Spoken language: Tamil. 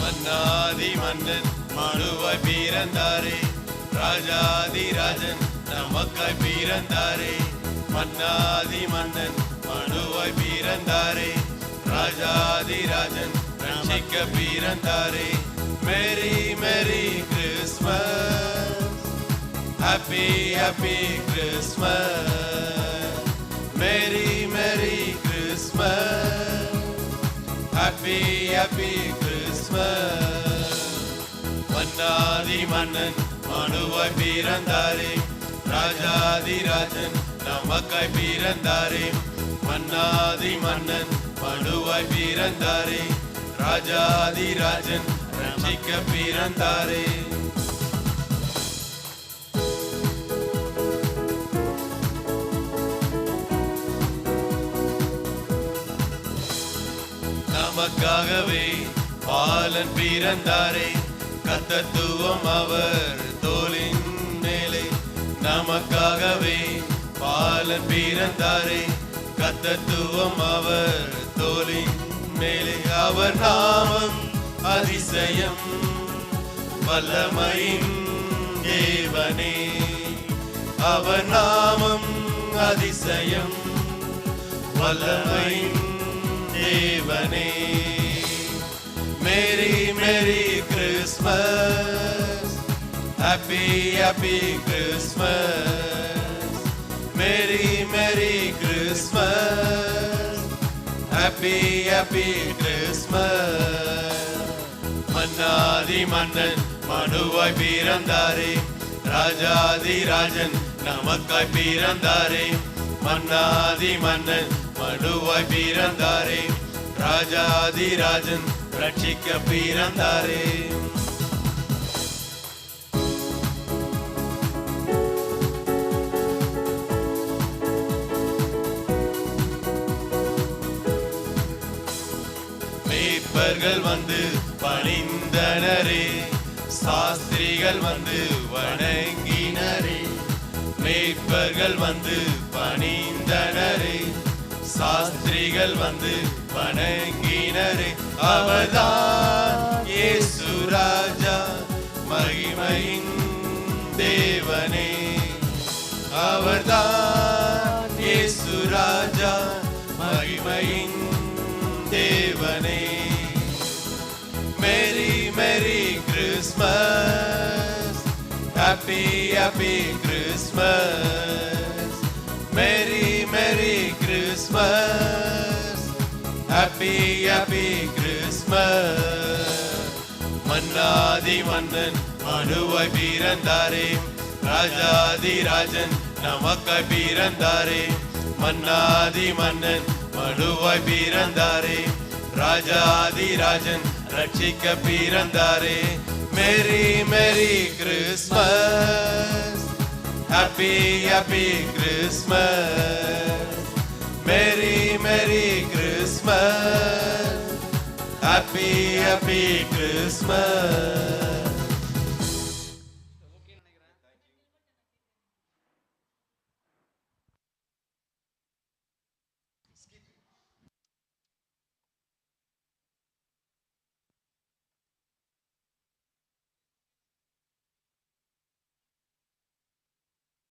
மன்னாதி மன்னன் மனுவாய் பிறந்தாரே. ராஜாதி ராஜன் நமக்காய் பிறந்தாரே. மன்னாதி மன்னன் மனுவாய் பிறந்தாரே. ராஜாதிராஜன் ரட்சிக்க பிறந்தாரே merry merry Christmas. Happy happy Christmas. Merry merry Christmas. Happy happy Christmas. மன்னாதி மன்னன் மனுவாய் பிறந்தாரே ராஜாதிராஜன் நமக்காய் பிறந்தாரே மன்னாதி மன்னன் மனுவாய் பிறந்தாரே. ராஜாதி ராஜன் ரட்சிக்க பிறந்தாரே. நமக்காகவே பாலன் பிறந்தாரே. கத்தத்துவம் அவர் தோளின் மேலே. நமக்காகவே பாலன் பிறந்தாரே. கத்தத்துவம் அவர் தோலி மேலே அவர் நாமம் அதிசயம் வல்லமையின் தேவனே. அவர் நாமம் அதிசயம் வல்லமையின் தேவனே. Merry merry Christmas happy happy Christmas. Merry happy happy Christmas மன்னாதி மன்னன் மனுவாய் பிறந்தாரே. ராஜாதி ராஜன் நமக்காய் பிறந்தாரே. மன்னாதி மன்னன் மனுவாய் பிறந்தாரே. ராஜாதி ராஜன் ரட்சிக்க பிறந்தாரே. மேய்ப்பர்கள் வந்து பணிந்தனரே சாஸ்திரிகள் வந்து வணங்கினரே மேய்ப்பர்கள் வந்து பணிந்தனரே சாஸ்திரிகள் வந்து வணங்கினரே. அவர்தான் இயேசு ராஜா மகிமையின் தேவனே. அவர்தான் இயேசு ராஜா மகிமையின் தேவனே. மெரி மெரி கிறிஸ்மஸ் ஹாப்பி ஹாப்பி கிறிஸ்மஸ் மெரி மெரி கிறிஸ்மஸ் ஹாப்பி ஹாப்பி கிறிஸ்மஸ் மன்னாதி மன்னன் மனுவை பிறந்தாரே. ராஜாதி ராஜன் நமக்கு பிறந்தாரே. மன்னாதி மன்னன் மனுவாய் பிறந்தாரே ராஜாதி ராஜன் ரட்சிக்க பிறந்தாரே. Merry merry Christmas. Happy happy Christmas merry merry Christmas. Happy happy Christmas